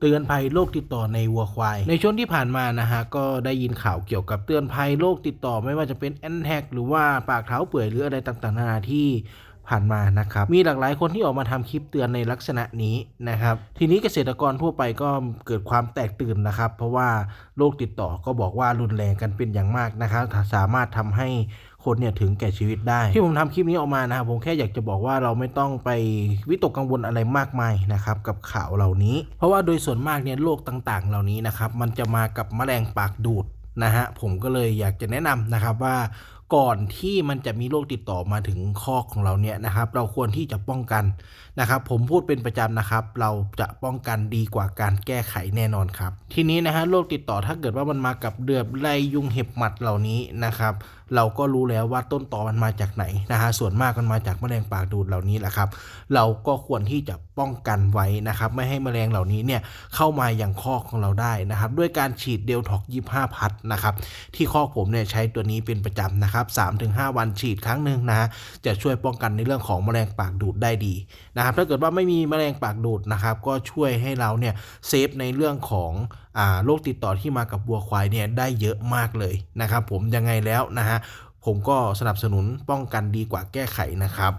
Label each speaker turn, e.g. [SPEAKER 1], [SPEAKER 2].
[SPEAKER 1] เตือนภัยโรคติดต่อในวัวควาย ในช่วงที่ผ่านมานะฮะก็ได้ยินข่าวเกี่ยวกับเตือนภัยโรคติดต่อไม่ว่าจะเป็นแอนแทกหรือว่าปากเท้าเปื่อยหรืออะไรต่างๆนานาที่ผ่านมานะครับ มีหลากหลายคนที่ออกมาทำคลิปเตือนในลักษณะนี้นะครับ ทีนี้เกษตรกรทั่วไปก็เกิดความแตกตื่นนะครับ เพราะว่าโรคติดต่อก็บอกว่ารุนแรงกันเป็นอย่างมากนะครับ สามารถทำให้ คนเนี่ยถึงแก่ชีวิตได้ ที่ผมทำคลิปนี้ออกมานะครับผมแค่อยากจะบอกว่าเราไม่ต้องไปวิตกกังวลอะไรมากมายนะครับกับข่าวเหล่านี้ เพราะว่าโดยส่วนมากเนี่ยโรคต่างๆ เหล่านี้นะครับมันจะมากับแมลงปากดูดนะฮะผมก็เลยอยากจะแนะนำนะครับว่า ก่อนที่มันจะมีโรคติดต่อมาถึงคอกของเราเนี่ยนะครับ เราควรที่จะป้องกันนะครับ ผมพูดเป็นประจำนะครับ เราจะป้องกันดีกว่าการแก้ไขแน่นอนครับ ทีนี้นะฮะโรคติดต่อถ้าเกิดว่ามันมากับเดือบไรยุงเห็บหมัดเหล่านี้นะครับ เราก็รู้แล้วว่าต้นตอมันมาจากไหนนะฮะส่วนมากมันมาจากแมลงปากดูดเหล่านี้แหละครับ เราก็ควรที่จะป้องกันไว้นะครับ ไม่ให้แมลงเหล่านี้เนี่ยเข้ามาอย่างคอกของเราได้นะครับ ด้วยการฉีดเดลท็อก25พัทนะครับ ที่คอกผมเนี่ยใช้ตัวนี้เป็นประจำนะครับ3-5 วันฉีดครั้งหนึ่งนะฮะจะช่วยป้องกันในเรื่องของแมลงปากดูดได้ดีนะครับถ้าเกิดว่าไม่มีแมลงปากดูดนะครับ ก็ช่วยให้เราเนี่ยเซฟในเรื่องของอโรคติดต่อที่มากับวัวควายเนี่ยได้เยอะมากเลยนะครับ ผมยังไงแล้วนะฮะผมก็สนับสนุนป้องกันดีกว่าแก้ไขนะครับ